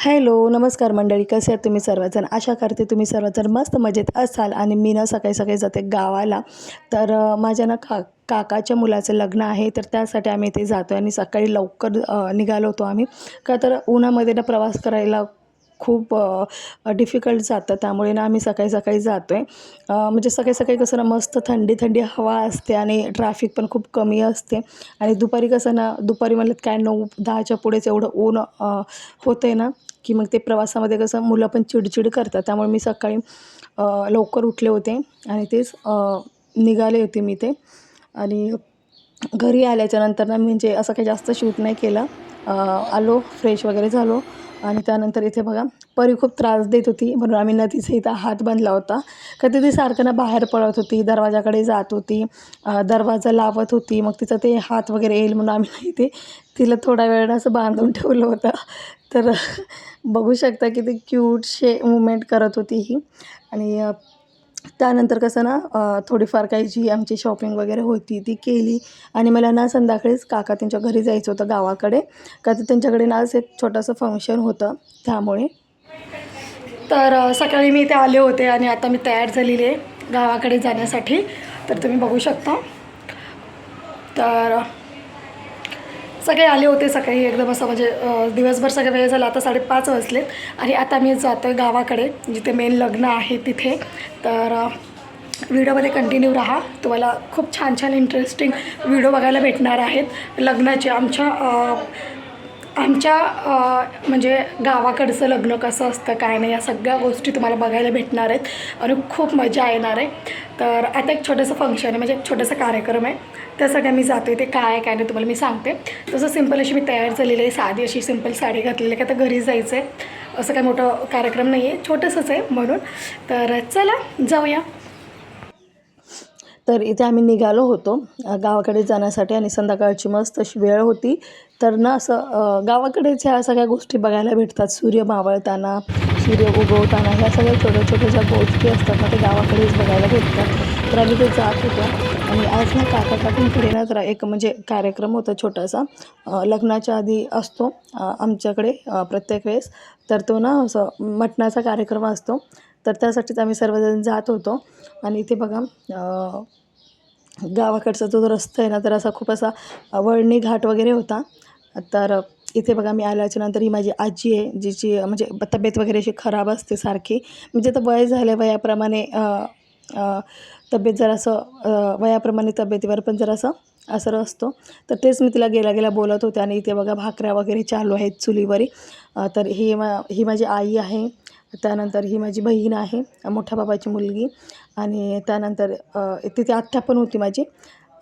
Hello नमस्कार मंडळी कसे आहात तुम्ही सर्वजण? आशा करते तुम्ही सर्वजण मस्त मजेत असाल आणि मी ना सकाळी सकाळी जाते गावाला. तर माझ्या ना का काकाच्या मुलाचं लग्न आहे तर त्यासाठी आम्ही इथे जातो आहे आणि सकाळी लवकर निघालो होतो आम्ही. का तर उन्हामध्ये ना प्रवास करायला खूप डिफिकल्ट जातं. त्यामुळे ना आम्ही सकाळी सकाळी जातो आहे म्हणजे सकाळी सकाळी कसं ना मस्त थंडी थंडी हवा असते आणि ट्रॅफिक पण खूप कमी असते. आणि दुपारी कसं ना दुपारी म्हणलं काय नऊ दहाच्या पुढेच एवढं ऊन होतं आहे ना की मग ते प्रवासामध्ये कसं मुलं पण चिडचिड करतात. त्यामुळे मी सकाळी लवकर उठले होते आणि तेच निघाले होते मी ते. आणि घरी आल्याच्यानंतर ना म्हणजे असं काही जास्त शूट नाही केलं. आलो फ्रेश वगैरे झालो. आणि त्यानंतर इथे बघा परी खूप त्रास देत होती म्हणून आम्ही न तिचा इथं हात बांधला होता. का ती सारखं ना बाहेर पळत होती दरवाजाकडे जात होती दरवाजा लावत होती मग तिचं ते हात वगैरे येईल म्हणून आम्ही इथे तिला थोडा वेळ असं बांधून ठेवलं होतं. तर बघू शकता की ती क्यूटशे मुवमेंट करत होती ही. आणि त्यानंतर कसं ना थोडीफार काही जी आमची शॉपिंग वगैरे होती ती केली. आणि मला ना संध्याकाळीच काका त्यांच्या घरी जायचं होतं गावाकडे. का तर त्यांच्याकडे ना असं एक छोटंसं फंक्शन होतं त्यामुळे. तर सकाळी मी इथे आले होते आणि आता मी तयार झालेली आहे गावाकडे जाण्यासाठी. तर तुम्ही बघू शकता. तर सगळे आले होते सकाळी एकदम असं म्हणजे दिवसभर सगळं वेळ झाला. आता साडेपाच वाजलेत आणि आता मी जातो आहे गावाकडे जिथे मेन लग्न आहे तिथे. तर व्हिडिओमध्ये कंटिन्यू राहा. तुम्हाला खूप छान छान इंटरेस्टिंग व्हिडिओ बघायला भेटणार आहेत. लग्नाचे आमच्या आमच्या म्हणजे गावाकडचं लग्न कसं असतं काय नाही या सगळ्या गोष्टी तुम्हाला बघायला भेटणार आहेत. आणि खूप मजा येणार आहे. तर आता एक छोटंसं फंक्शन आहे म्हणजे एक छोटासा कार्यक्रम आहे. त्यासाठी मी जाते ते काय काय नाही तुम्हाला मी सांगते. तसं सिंपल अशी मी तयार झालेली आहे साधी अशी सिंपल साडी घातलेली आहे का तर घरी जायचं आहे असं काय मोठं कार्यक्रम नाही आहे छोटंसंच आहे म्हणून. तर चला जाऊया. तर इथे आम्ही निघालो होतो गावाकडे जाण्यासाठी आणि संध्याकाळची मस्त अशी वेळ होती. तर ना असं गावाकडेच ह्या सगळ्या गोष्टी बघायला भेटतात. सूर्य मावळताना सूर्य उगवताना ह्या सगळ्या छोट्या छोट्या ज्या गोष्टी असतात ना ते गावाकडेच बघायला भेटतात. तर आम्ही ते जात होतो. आणि आज ना काका काकींकडे ना जरा एक म्हणजे कार्यक्रम होता छोटासा. लग्नाच्या आधी असतो आमच्याकडे प्रत्येक वेळेस. तर तो ना असं मटणाचा कार्यक्रम असतो. तर त्यासाठीच आम्ही सर्वजण जात होतो. आणि इथे बघा गावाकडचा जो रस्ता आहे ना तर असा खूप असा वळणी घाट वगैरे होता. तर इथे बघा मी आल्याच्यानंतर ही माझी आजी आहे जिची म्हणजे तब्येत वगैरे अशी खराब असते सारखी. म्हणजे तर वय झालं वयाप्रमाणे तब्येत जरासं वयाप्रमाणे तब्येतीवर पण जरासं असर असतो. तर तेच मी तिला गेला गेला बोलत होते आणि इथे बघा भाकऱ्या वगैरे चालू आहेत चुलीवरी. तर ही मा ही माझी आई आहे. त्यानंतर ही माझी बहीण आहे मोठ्या बाबाची मुलगी. आणि त्यानंतर तिथे आत्या पण होती माझी.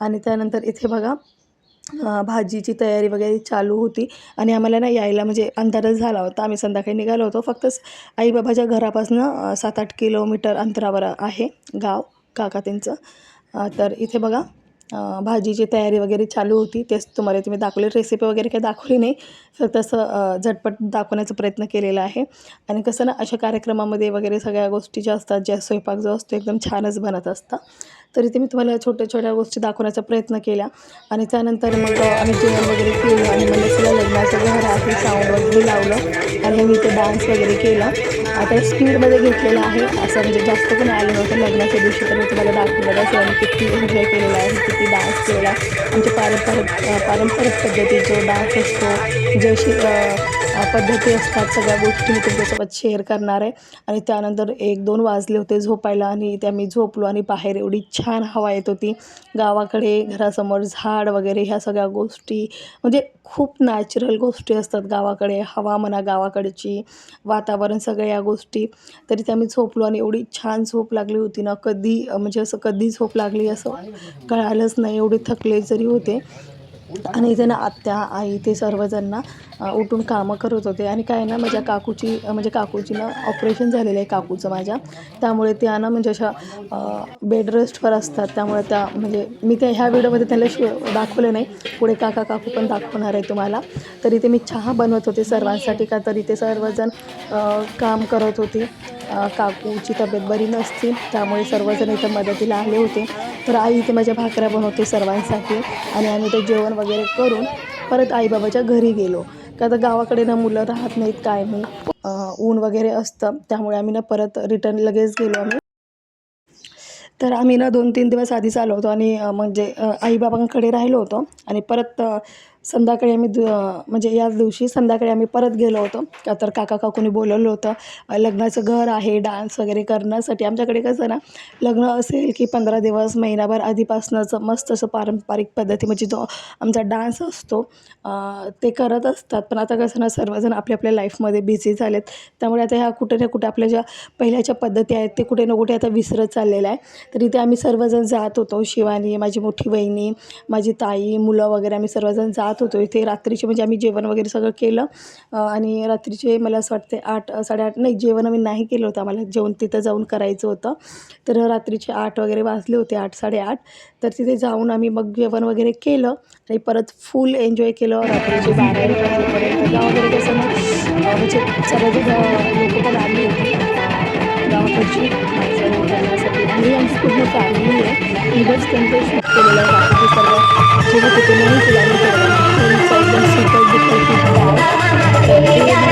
आणि त्यानंतर इथे बघा भाजीची तयारी वगैरे चालू होती. आणि आम्हाला ना यायला म्हणजे अंधारच झाला होता. आम्ही संध्याकाळी निघालो होतो. फक्त आईबाबाच्या घरापासून सात आठ किलोमीटर अंतरावर आहे गाव काका त्यांचं. तर इथे बघा भाजीची तयारी वगैरे चालू होती. तेच तुम्हाला तुम्ही दाखवली रेसिपी वगैरे काही दाखवली नाही. फक्त असं झटपट दाखवण्याचा प्रयत्न केलेला आहे. आणि कसं ना अशा कार्यक्रमामध्ये वगैरे सगळ्या गोष्टी ज्या असतात ज्या स्वयंपाक जो असतो एकदम छानच बनत असतं. तरी ते मी तुम्हाला छोट्या छोट्या गोष्टी दाखवण्याचा प्रयत्न केला. आणि त्यानंतर मग आम्ही जेवण वगैरे केलं. आणि मला तिला लग्नाचं घर आहे साऊंड वगैरे लावलं. आणि मी ते डान्स वगैरे केला. आता स्पीडमध्ये घेतलेलं आहे. असं म्हणजे जास्त पण आलं नव्हतं. लग्नाच्या दिवशी तर मी तुम्हाला दाखवलेलं असं आम्ही किती एन्जॉय केलेला आहे. किती डान्स केला आमच्या पारंपरिक अ, पारंपरिक पद्धतीचा डान्स असतो. जशी पद्धती असतात. सगळ्या गोष्टी मी तुमच्यासोबत शेअर करणार आहे. आणि त्यानंतर एक दोन वाजले होते झोपायला आणि त्या मी झोपलो आणि बाहेर एवढी छान हवा येत होती. गावाकडे घरासमोर झाड वगैरे ह्या सगळ्या गोष्टी म्हणजे खूप नॅचरल गोष्टी असतात गावाकडे. हवा म्हणा गावाकडची वातावरण सगळ्या गोष्टी. तरी त्या मी झोपलो आणि एवढी छान झोप लागली होती ना कधी म्हणजे असं कधी झोप लागली असं कळालंच नाही एवढे थकले जरी होते. आणि इथे ना आत्या आई ते सर्वजण ना उठून कामं करत होते. आणि काय ना माझ्या काकूची म्हणजे काकूची ना ऑपरेशन झालेलं आहे काकूचं माझ्या. त्यामुळे त्या ना म्हणजे अशा बेड रेस्टवर असतात. त्यामुळे त्या म्हणजे मी त्या ह्या व्हिडिओमध्ये त्याला शो दाखवले नाही. पुढे काका काकू पण दाखवणार आहे तुम्हाला. तर इथे मी चहा बनवत होते सर्वांसाठी. का तर इथे सर्वजण काम करत होते. काकूची तब्येत बरी नसती त्यामुळे सर्वजण इथं मदतीला आले होते. तर आई इथे माझ्या भाकऱ्या बनवते सर्वांसाठी आणि आम्ही ते जेवण वगैरे करून परत आईबाबाच्या घरी गेलो. का तर गावाकडे ना मुलं राहत नाहीत काय नाही. ऊन वगैरे असतं त्यामुळे आम्ही ना परत रिटर्न लगेच गेलो आम्ही. तर आम्ही ना दोन तीन दिवस आधीच आलो होतो आणि म्हणजे आईबाबांकडे राहिलो होतो आणि परत संध्याकाळी आम्ही दु म्हणजे याच दिवशी संध्याकाळी आम्ही परत गेलो होतो. का तर काका काकूनी बोलवलं होतं लग्नाचं घर आहे डान्स वगैरे करण्यासाठी. आमच्याकडे कसं ना लग्न असेल की पंधरा दिवस महिनाभर आधीपासूनच मस्त असं पारंपरिक पद्धती म्हणजे जो आमचा डान्स असतो ते करत असतात. पण आता कसं ना सर्वजण आपल्या आपल्या लाईफमध्ये बिझी झालेत. त्यामुळे आता ह्या कुठे ना कुठे आपल्या ज्या पहिल्याच्या पद्धती आहेत ते कुठे ना कुठे आता विसरत चाललेलं आहे. तर इथे आम्ही सर्वजण जात होतो. शिवानी माझी मोठी बहिणी माझी ताई मुलं वगैरे आम्ही सर्वजण जात जात होतो. इथे रात्रीचे म्हणजे आम्ही जेवण वगैरे सगळं केलं. आणि रात्रीचे मला असं वाटते आठ साडेआठ नाही जेवण आम्ही नाही केलं होतं आम्हाला. जेवण तिथं जाऊन करायचं होतं. तर रात्रीचे आठ वगैरे वाजले होते आठ साडेआठ. तर तिथे जाऊन आम्ही मग जेवण वगैरे केलं. आणि परत फुल एन्जॉय केलं. रात्रीचे बारा एक वाजेपर्यंत गावाकडे कसं म्हणजे सगळे लोक पण आली होती. गावाकडची करण्यासाठी आणि आमची पूर्ण फॅमिली आहे. इथंच त्यांचं शूट केलेलं आहे. बाकीचे सर्व जेव्हा तिथे नाही केलं